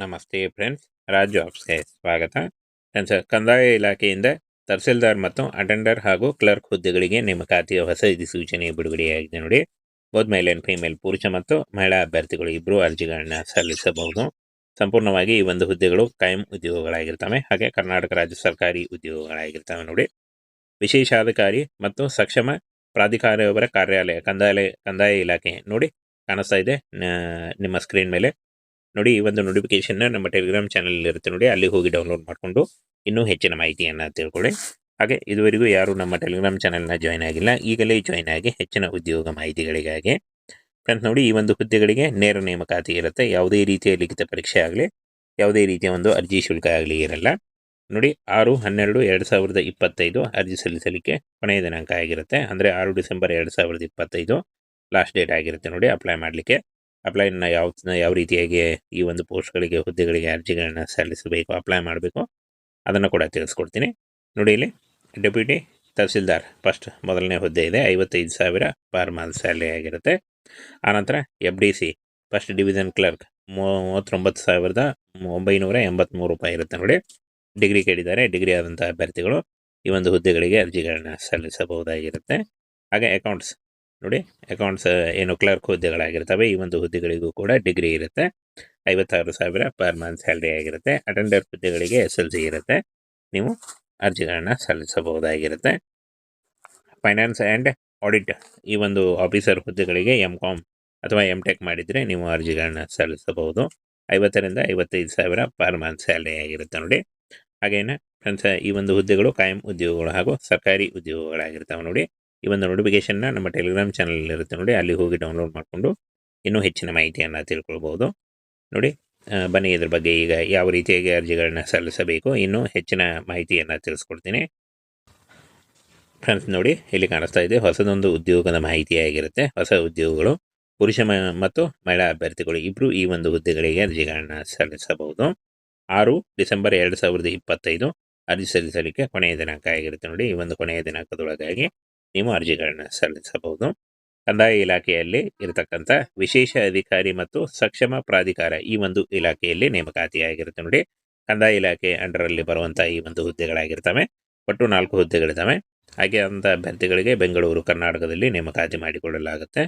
ನಮಸ್ತೆ ಫ್ರೆಂಡ್ಸ್, ರಾಜ್ ಜಾಬ್ಸ್ಗೆ ಸ್ವಾಗತ. ಫ್ರೆಂಡ್ಸ್, ಕಂದಾಯ ಇಲಾಖೆಯಿಂದ ತಹಸೀಲ್ದಾರ್ ಮತ್ತು ಅಟೆಂಡರ್ ಹಾಗೂ ಕ್ಲರ್ಕ್ ಹುದ್ದೆಗಳಿಗೆ ನೇಮಕಾತಿಯ ಹೊಸ ಅಧಿಸೂಚನೆ ಬಿಡುಗಡೆಯಾಗಿದೆ ನೋಡಿ. ಬೋತ್ ಮೇಲ್ ಆ್ಯಂಡ್ ಫೀಮೇಲ್, ಪುರುಷ ಮತ್ತು ಮಹಿಳಾ ಅಭ್ಯರ್ಥಿಗಳು ಇಬ್ಬರು ಅರ್ಜಿಗಳನ್ನು ಸಲ್ಲಿಸಬಹುದು. ಸಂಪೂರ್ಣವಾಗಿ ಈ ಒಂದು ಹುದ್ದೆಗಳು ಕಾಯಂ ಉದ್ಯೋಗಗಳಾಗಿರ್ತವೆ. ಹಾಗೆ ಕರ್ನಾಟಕ ರಾಜ್ಯ ಸರ್ಕಾರಿ ಉದ್ಯೋಗಗಳಾಗಿರ್ತವೆ ನೋಡಿ. ವಿಶೇಷಾಧಿಕಾರಿ ಮತ್ತು ಸಕ್ಷಮ ಪ್ರಾಧಿಕಾರವರ ಕಾರ್ಯಾಲಯ, ಕಂದಾಯ ಕಂದಾಯ ಇಲಾಖೆ ನೋಡಿ ಕಾಣಿಸ್ತಾ ಇದೆ. ನಿಮ್ಮ ಸ್ಕ್ರೀನ್ ಮೇಲೆ ನೋಡಿ, ಈ ಒಂದು ನೋಟಿಫಿಕೇಶನ್ ನಮ್ಮ ಟೆಲಿಗ್ರಾಮ್ ಚಾನಲ್ ಇರುತ್ತೆ ನೋಡಿ, ಅಲ್ಲಿ ಹೋಗಿ ಡೌನ್ಲೋಡ್ ಮಾಡಿಕೊಂಡು ಇನ್ನೂ ಹೆಚ್ಚಿನ ಮಾಹಿತಿಯನ್ನು ತಿಳ್ಕೊಳ್ಳಿ. ಹಾಗೆ ಇದುವರೆಗೂ ಯಾರು ನಮ್ಮ ಟೆಲಿಗ್ರಾಮ್ ಚಾನಲ್ನ ಜಾಯ್ನ್ ಆಗಿಲ್ಲ, ಈಗಲೇ ಜಾಯ್ನ್ ಆಗಿ ಹೆಚ್ಚಿನ ಉದ್ಯೋಗ ಮಾಹಿತಿಗಳಿಗಾಗಿ. ಫ್ರೆಂಡ್ಸ್ ನೋಡಿ, ಈ ಒಂದು ಹುದ್ದೆಗಳಿಗೆ ನೇರ ನೇಮಕಾತಿ ಇರುತ್ತೆ, ಯಾವುದೇ ರೀತಿಯ ಲಿಖಿತ ಪರೀಕ್ಷೆ ಆಗಲಿ, ಯಾವುದೇ ರೀತಿಯ ಒಂದು ಅರ್ಜಿ ಶುಲ್ಕ ಆಗಲಿ ಇರಲ್ಲ. ನೋಡಿ, ಆರು, ಹನ್ನೆರಡು, ಎರಡು ಸಾವಿರದ ಇಪ್ಪತ್ತೈದು ಅರ್ಜಿ ಸಲ್ಲಿಸಲಿಕ್ಕೆ ಕೊನೆಯ ದಿನಾಂಕ ಆಗಿರುತ್ತೆ, ಅಂದರೆ ಆರು ಡಿಸೆಂಬರ್ ಎರಡು ಸಾವಿರದ ಇಪ್ಪತ್ತೈದು ಲಾಸ್ಟ್ ಡೇಟ್ ಆಗಿರುತ್ತೆ ನೋಡಿ ಅಪ್ಲೈ ಮಾಡಲಿಕ್ಕೆ. ಅಪ್ಲೈನ ಯಾವ ಯಾವ ರೀತಿಯಾಗಿ ಈ ಒಂದು ಪೋಸ್ಟ್ಗಳಿಗೆ ಹುದ್ದೆಗಳಿಗೆ ಅರ್ಜಿಗಳನ್ನ ಸಲ್ಲಿಸಬೇಕು ಅಪ್ಲೈ ಮಾಡಬೇಕು, ಅದನ್ನು ಕೂಡ ತಿಳಿಸ್ಕೊಡ್ತೀನಿ. ನೋಡಿ ಇಲ್ಲಿ ಡೆಪ್ಯೂಟಿ ತಹಸೀಲ್ದಾರ್ ಫಸ್ಟ್ ಮೊದಲನೇ ಹುದ್ದೆ ಇದೆ, ಐವತ್ತೈದು ಸಾವಿರ ಪರ್ ಮಂತ್ ಸ್ಯಾಲ್ರಿ ಆಗಿರುತ್ತೆ. ಆನಂತರ F D C first division clerk ಮೂವತ್ತೊಂಬತ್ತು ಸಾವಿರದ ಒಂಬೈನೂರ ಎಂಬತ್ತ್ಮೂರು ರೂಪಾಯಿ ಇರುತ್ತೆ ನೋಡಿ. ಡಿಗ್ರಿ ಕೇಳಿದ್ದಾರೆ ಡಿಗ್ರಿ ಆದಂಥ ಅಭ್ಯರ್ಥಿಗಳು ಈ ಒಂದು ಹುದ್ದೆಗಳಿಗೆ ಅರ್ಜಿಗಳನ್ನ ಸಲ್ಲಿಸಬಹುದಾಗಿರುತ್ತೆ. ಹಾಗೆ ಅಕೌಂಟ್ಸ್ ನೋಡಿ ಅಕೌಂಟ್ಸ್ ಏನು ಕ್ಲರ್ಕ್ ಹುದ್ದೆಗಳಾಗಿರ್ತವೆ, ಈ ಒಂದು ಹುದ್ದೆಗಳಿಗೂ ಕೂಡ ಡಿಗ್ರಿ ಇರುತ್ತೆ. ಐವತ್ತಾರು ಸಾವಿರ ಪರ್ ಮಂತ್ ಸ್ಯಾಲ್ರಿ ಆಗಿರುತ್ತೆ. ಅಟೆಂಡರ್ ಹುದ್ದೆಗಳಿಗೆ ಎಸ್ ಎಲ್ ಸಿ ಇರುತ್ತೆ. ನೀವು ಅರ್ಜಿಗಳನ್ನ ಸಲ್ಲಿಸಬಹುದಾಗಿರುತ್ತೆ. ಫೈನಾನ್ಸ್ ಆ್ಯಂಡ್ ಆಡಿಟ್ ಈ ಒಂದು ಆಫೀಸರ್ ಹುದ್ದೆಗಳಿಗೆ ಎಂ ಕಾಮ್ ಅಥವಾ ಎಂ ಟೆಕ್ ಮಾಡಿದರೆ ನೀವು ಅರ್ಜಿಗಳನ್ನ ಸಲ್ಲಿಸಬಹುದು. ಐವತ್ತರಿಂದ ಐವತ್ತೈದು ಸಾವಿರ ಪರ್ ಮಂತ್ ಸ್ಯಾಲ್ರಿ ಆಗಿರುತ್ತೆ ನೋಡಿ. ಹಾಗೇನೆ ಫ್ರೆಂಡ್ಸ್ ಈ ಒಂದು ಹುದ್ದೆಗಳು ಕಾಯಂ ಉದ್ಯೋಗಗಳು ಹಾಗೂ ಸರ್ಕಾರಿ ಉದ್ಯೋಗಗಳಾಗಿರ್ತವೆ ನೋಡಿ. ಈ ಒಂದು ನೋಟಿಫಿಕೇಶನ್ನ ನಮ್ಮ ಟೆಲಿಗ್ರಾಮ್ ಚಾನಲ್ ಇರುತ್ತೆ ನೋಡಿ, ಅಲ್ಲಿ ಹೋಗಿ ಡೌನ್ಲೋಡ್ ಮಾಡಿಕೊಂಡು ಇನ್ನೂ ಹೆಚ್ಚಿನ ಮಾಹಿತಿಯನ್ನು ತಿಳ್ಕೊಳ್ಬೋದು. ನೋಡಿ ಬನ್ನಿ ಇದ್ರ ಬಗ್ಗೆ ಈಗ ಯಾವ ರೀತಿಯಾಗಿ ಅರ್ಜಿಗಳನ್ನ ಸಲ್ಲಿಸಬೇಕು, ಇನ್ನೂ ಹೆಚ್ಚಿನ ಮಾಹಿತಿಯನ್ನು ತಿಳಿಸ್ಕೊಡ್ತೀನಿ. ಫ್ರೆಂಡ್ಸ್ ನೋಡಿ, ಇಲ್ಲಿ ಕಾಣಿಸ್ತಾ ಇದೆ, ಹೊಸದೊಂದು ಉದ್ಯೋಗದ ಮಾಹಿತಿಯಾಗಿರುತ್ತೆ. ಹೊಸ ಉದ್ಯೋಗಗಳು, ಪುರುಷ ಮತ್ತು ಮಹಿಳಾ ಅಭ್ಯರ್ಥಿಗಳು ಇಬ್ಬರು ಈ ಒಂದು ಹುದ್ದೆಗಳಿಗೆ ಅರ್ಜಿಗಳನ್ನು ಸಲ್ಲಿಸಬಹುದು. ಆರು ಡಿಸೆಂಬರ್ ಎರಡು ಸಾವಿರದ ಇಪ್ಪತ್ತೈದು, ಅರ್ಜಿ ಸಲ್ಲಿಸಲಿಕ್ಕೆ ಕೊನೆಯ ದಿನಾಂಕ ಆಗಿರುತ್ತೆ ನೋಡಿ, ಈ ಒಂದು ಕೊನೆಯ ದಿನಾಂಕದೊಳಗಾಗಿ. ನೀವು ಅರ್ಜಿಗಳನ್ನ ಸಲ್ಲಿಸಬಹುದು. ಕಂದಾಯ ಇಲಾಖೆಯಲ್ಲಿ ಇರತಕ್ಕಂಥ ವಿಶೇಷ ಅಧಿಕಾರಿ ಮತ್ತು ಸಕ್ಷಮ ಪ್ರಾಧಿಕಾರ ಈ ಒಂದು ಇಲಾಖೆಯಲ್ಲಿ ನೇಮಕಾತಿಯಾಗಿರುತ್ತೆ ನೋಡಿ. ಕಂದಾಯ ಇಲಾಖೆ ಅಂಡರಲ್ಲಿ ಬರುವಂಥ ಈ ಒಂದು ಹುದ್ದೆಗಳಾಗಿರ್ತವೆ. ಒಟ್ಟು ನಾಲ್ಕು ಹುದ್ದೆಗಳಿದ್ದಾವೆ. ಹಾಗೆ ಅಂಥ ಅಭ್ಯರ್ಥಿಗಳಿಗೆ ಬೆಂಗಳೂರು, ಕರ್ನಾಟಕದಲ್ಲಿ ನೇಮಕಾತಿ ಮಾಡಿಕೊಳ್ಳಲಾಗುತ್ತೆ.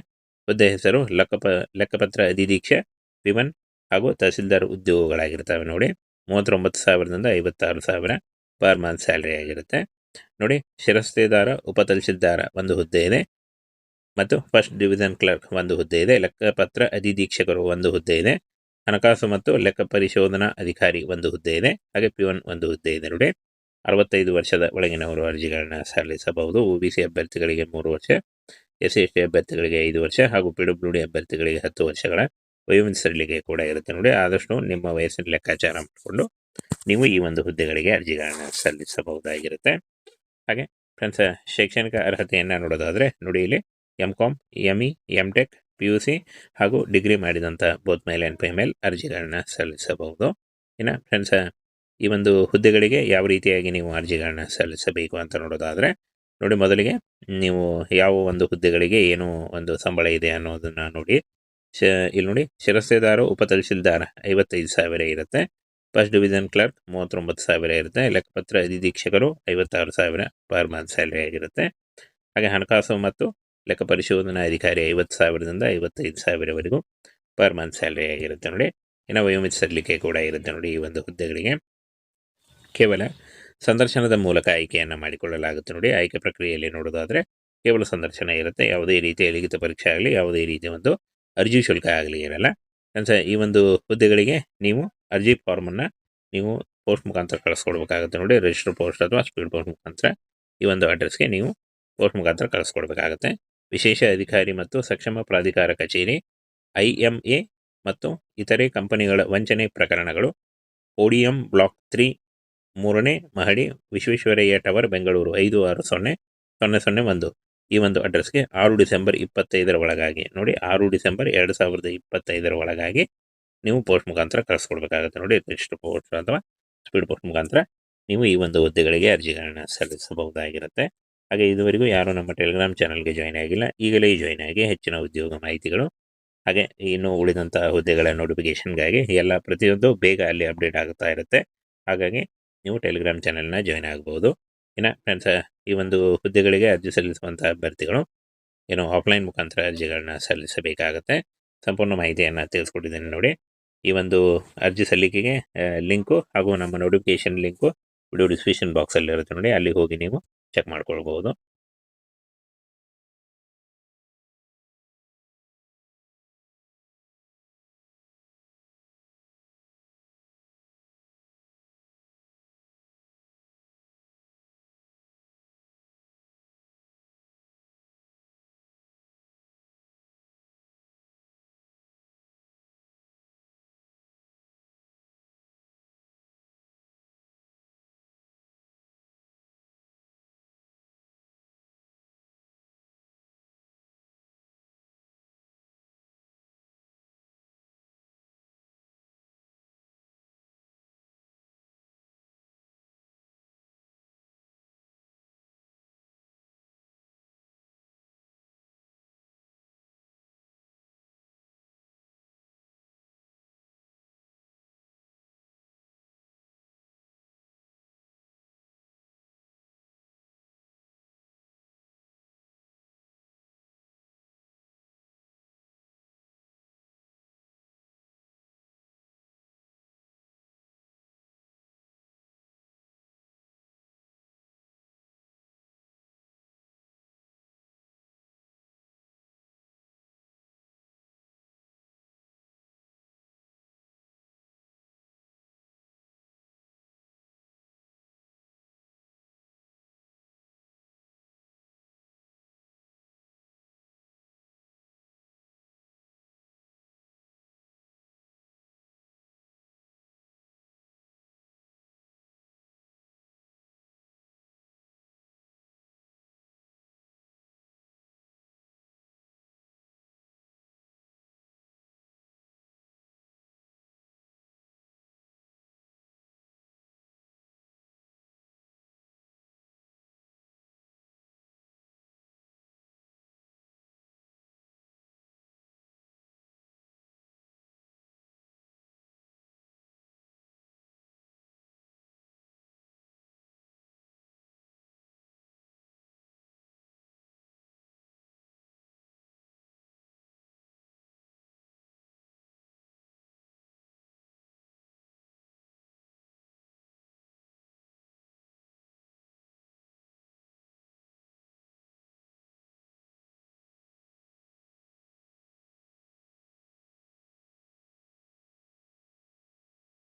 ಹುದ್ದೆ ಹೆಸರು ಲೆಕ್ಕಪ, ಲೆಕ್ಕಪತ್ರ ಅಧಿದೀಕ್ಷೆ, ವಿಮನ್ ಹಾಗೂ ತಹಸೀಲ್ದಾರ್ ಉದ್ಯೋಗಗಳಾಗಿರ್ತವೆ ನೋಡಿ. ಮೂವತ್ತೊಂಬತ್ತು ಸಾವಿರದಿಂದ ಐವತ್ತಾರು ಸಾವಿರ ಪರ್ ಮಂತ್ ಸ್ಯಾಲ್ರಿ ಆಗಿರುತ್ತೆ. ನೋಡಿ, ಶಿರಸ್ತೆದಾರ ಉಪ ತಹಸೀಲ್ದಾರ ಒಂದು ಹುದ್ದೆ ಇದೆ. ಮತ್ತು ಫಸ್ಟ್ ಡಿವಿಷನ್ ಕ್ಲರ್ಕ್ ಒಂದು ಹುದ್ದೆ ಇದೆ. ಲೆಕ್ಕಪತ್ರ ಅಧಿದೀಕ್ಷಕರು ಒಂದು ಹುದ್ದೆ ಇದೆ. ಹಣಕಾಸು ಮತ್ತು ಲೆಕ್ಕ ಪರಿಶೋಧನಾ ಅಧಿಕಾರಿ ಒಂದು ಹುದ್ದೆ ಇದೆ. ಹಾಗೆ ಪಿಒನ್ ಒಂದು ಹುದ್ದೆ ಇದೆ ನೋಡಿ. ಅರವತ್ತೈದು ವರ್ಷದ ಒಳಗಿನವರು ಅರ್ಜಿಗಳನ್ನ ಸಲ್ಲಿಸಬಹುದು. ಒ ಬಿ ಸಿ ಅಭ್ಯರ್ಥಿಗಳಿಗೆ ಮೂರು ವರ್ಷ, ಎಸ್ ಸಿ ಅಭ್ಯರ್ಥಿಗಳಿಗೆ ಐದು ವರ್ಷ ಹಾಗೂ ಪಿ ಡಬ್ಲ್ಯೂ ಡಿ ಅಭ್ಯರ್ಥಿಗಳಿಗೆ ಹತ್ತು ವರ್ಷಗಳ ವಯೋಮಿತಿಸಲಿಗೆ ಕೂಡ ಇರುತ್ತೆ ನೋಡಿ. ಆದಷ್ಟು ನಿಮ್ಮ ವಯಸ್ಸಿನ ಲೆಕ್ಕಾಚಾರ ಮಾಡಿಕೊಂಡು ನೀವು ಈ ಒಂದು ಹುದ್ದೆಗಳಿಗೆ ಅರ್ಜಿಗಳನ್ನ ಸಲ್ಲಿಸಬಹುದಾಗಿರುತ್ತೆ. ಹಾಗೆ ಫ್ರೆಂಡ್ಸ್, ಶೈಕ್ಷಣಿಕ ಅರ್ಹತೆಯನ್ನು ನೋಡೋದಾದರೆ ನೋಡಿ ಇಲ್ಲಿ M Com M E M Tech P U C ಹಾಗೂ ಡಿಗ್ರಿ ಮಾಡಿದಂಥ ಬೋತ್ ಮೇಲ್ ಆ್ಯಂಡ್ ಫಿಮೇಲ್ ಅರ್ಜಿಗಳನ್ನ ಸಲ್ಲಿಸಬಹುದು. ಇನ್ನು ಫ್ರೆಂಡ್ಸ್, ಈ ಒಂದು ಹುದ್ದೆಗಳಿಗೆ ಯಾವ ರೀತಿಯಾಗಿ ನೀವು ಅರ್ಜಿಗಳನ್ನ ಸಲ್ಲಿಸಬೇಕು ಅಂತ ನೋಡೋದಾದರೆ ನೋಡಿ ಮೊದಲಿಗೆ ನೀವು ಯಾವ ಒಂದು ಹುದ್ದೆಗಳಿಗೆ ಏನು ಒಂದು ಸಂಬಳ ಇದೆ ಅನ್ನೋದನ್ನು ನೋಡಿ. ಶ, ಇಲ್ಲಿ ನೋಡಿ ಶಿರಸ್ತೆದಾರ ಉಪ ತಹಶೀಲ್ದಾರ ಐವತ್ತೈದು ಸಾವಿರ ಇರುತ್ತೆ. ಫಸ್ಟ್ ಡಿವಿಷನ್ ಕ್ಲರ್ಕ್ ಮೂವತ್ತೊಂಬತ್ತು ಸಾವಿರ ಇರುತ್ತೆ. ಲೆಕ್ಕಪತ್ರ ಅಧಿದೀಕ್ಷಕರು ಐವತ್ತಾರು ಸಾವಿರ ಪರ್ ಮಂತ್ ಸ್ಯಾಲ್ರಿ ಆಗಿರುತ್ತೆ. ಹಾಗೆ ಹಣಕಾಸು ಮತ್ತು ಲೆಕ್ಕ ಪರಿಶೋಧನಾ ಅಧಿಕಾರಿ ಐವತ್ತು ಸಾವಿರದಿಂದ ಐವತ್ತೈದು ಸಾವಿರವರೆಗೂ ಪರ್ ಮಂತ್ ಸ್ಯಾಲ್ರಿ ಆಗಿರುತ್ತೆ ನೋಡಿ. ಇನ್ನು ವಯೋಮಿತಿ ಸಲ್ಲಿಕೆ ಕೂಡ ಇರುತ್ತೆ ನೋಡಿ ಈ ಒಂದು ಹುದ್ದೆಗಳಿಗೆ. ಕೇವಲ ಸಂದರ್ಶನದ ಮೂಲಕ ಆಯ್ಕೆಯನ್ನು ಮಾಡಿಕೊಳ್ಳಲಾಗುತ್ತೆ ನೋಡಿ. ಆಯ್ಕೆ ಪ್ರಕ್ರಿಯೆಯಲ್ಲಿ ನೋಡೋದಾದರೆ ಕೇವಲ ಸಂದರ್ಶನ ಇರುತ್ತೆ. ಯಾವುದೇ ರೀತಿಯ ಲಿಖಿತ ಪರೀಕ್ಷೆ ಆಗಲಿ, ಯಾವುದೇ ರೀತಿಯ ಒಂದು ಅರ್ಜಿ ಶುಲ್ಕ ಆಗಲಿ ಇರಲ್ಲ. ಅಂದರೆ ಈ ಒಂದು ಹುದ್ದೆಗಳಿಗೆ ನೀವು ಅರ್ಜಿ ಫಾರ್ಮನ್ನು ನೀವು ಪೋಸ್ಟ್ ಮುಖಾಂತರ ಕಳಿಸ್ಕೊಡ್ಬೇಕಾಗುತ್ತೆ ನೋಡಿ. ರಿಜಿಸ್ಟರ್ ಪೋಸ್ಟ್ ಅಥವಾ ಸ್ಪೀಡ್ ಪೋಸ್ಟ್ ಮುಖಾಂತರ ಈ ಒಂದು ಅಡ್ರೆಸ್ಗೆ ನೀವು ಪೋಸ್ಟ್ ಮುಖಾಂತರ ಕಳಿಸ್ಕೊಡ್ಬೇಕಾಗುತ್ತೆ. ವಿಶೇಷ ಅಧಿಕಾರಿ ಮತ್ತು ಸಕ್ಷಮ ಪ್ರಾಧಿಕಾರ ಕಚೇರಿ ಐ ಮತ್ತು ಇತರೆ ಕಂಪನಿಗಳ ವಂಚನೆ ಪ್ರಕರಣಗಳು ಓಡಿಎಂ ಬ್ಲಾಕ್ ತ್ರೀ, ಮೂರನೇ ಮಹಡಿ, ವಿಶ್ವೇಶ್ವರಯ್ಯ ಟವರ್, ಬೆಂಗಳೂರು, ಐದು ಆರು ಸೊನ್ನೆ ಸೊನ್ನೆ ಸೊನ್ನೆ ಒಂದು. ಈ ಒಂದು ಅಡ್ರೆಸ್ಗೆ ಆರು ಡಿಸೆಂಬರ್ ಇಪ್ಪತ್ತೈದರ ಒಳಗಾಗಿ ನೋಡಿ. ಆರು ಡಿಸೆಂಬರ್ ಎರಡು ಸಾವಿರದ ಇಪ್ಪತ್ತೈದರ ಒಳಗಾಗಿ ನೀವು ಪೋಸ್ಟ್ ಮುಖಾಂತರ ಕಳಿಸ್ಕೊಡ್ಬೇಕಾಗುತ್ತೆ ನೋಡಿ ರಿಜಿಸ್ಟರ್ ಪೋಸ್ಟ್ ಅಥವಾ ಸ್ಪೀಡ್ ಪೋಸ್ಟ್ ಮುಖಾಂತರ ನೀವು ಈ ಒಂದು ಹುದ್ದೆಗಳಿಗೆ ಅರ್ಜಿಗಳನ್ನ ಸಲ್ಲಿಸಬಹುದಾಗಿರುತ್ತೆ. ಹಾಗೆ ಇದುವರೆಗೂ ಯಾರು ನಮ್ಮ ಟೆಲಿಗ್ರಾಮ್ ಚಾನಲ್ಗೆ ಜಾಯ್ನ್ ಆಗಿಲ್ಲ. ಈಗಲೇ ಜಾಯ್ನ್ ಆಗಿ ಹೆಚ್ಚಿನ ಉದ್ಯೋಗ ಮಾಹಿತಿಗಳು ಹಾಗೆ ಇನ್ನು ಉಳಿದಂತಹ ಹುದ್ದೆಗಳ ನೋಟಿಫಿಕೇಶನ್ಗಾಗಿ ಎಲ್ಲ ಪ್ರತಿಯೊಂದು ಬೇಗ ಅಲ್ಲಿ ಅಪ್ಡೇಟ್ ಆಗುತ್ತಾ ಇರುತ್ತೆ. ಹಾಗಾಗಿ ನೀವು ಟೆಲಿಗ್ರಾಮ್ ಚಾನೆಲ್ನ ಜಾಯ್ನ್ ಆಗ್ಬೋದು. ಇನ್ನು ಫ್ರೆಂಡ್ಸ್ ಈ ಒಂದು ಹುದ್ದೆಗಳಿಗೆ ಅರ್ಜಿ ಸಲ್ಲಿಸುವಂತಹ ಅಭ್ಯರ್ಥಿಗಳು ಏನು ಆಫ್ಲೈನ್ ಮುಖಾಂತರ ಅರ್ಜಿಗಳನ್ನ ಸಲ್ಲಿಸಬೇಕಾಗುತ್ತೆ. ಸಂಪೂರ್ಣ ಮಾಹಿತಿಯನ್ನು ತಿಳಿಸ್ಕೊಟ್ಟಿದ್ದೇನೆ ನೋಡಿ. ಈ ಒಂದು ಅರ್ಜಿ ಸಲ್ಲಿಕೆಗೆ ಲಿಂಕು ಹಾಗೂ ನಮ್ಮ ನೋಟಿಫಿಕೇಶನ್ ಲಿಂಕು ವಿಡಿಯೋ ಡಿಸ್ಕ್ರಿಪ್ಷನ್ ಬಾಕ್ಸಲ್ಲಿ ಇರುತ್ತೆ ನೋಡಿ, ಅಲ್ಲಿ ಹೋಗಿ ನೀವು ಚೆಕ್ ಮಾಡ್ಕೊಳ್ಬೋದು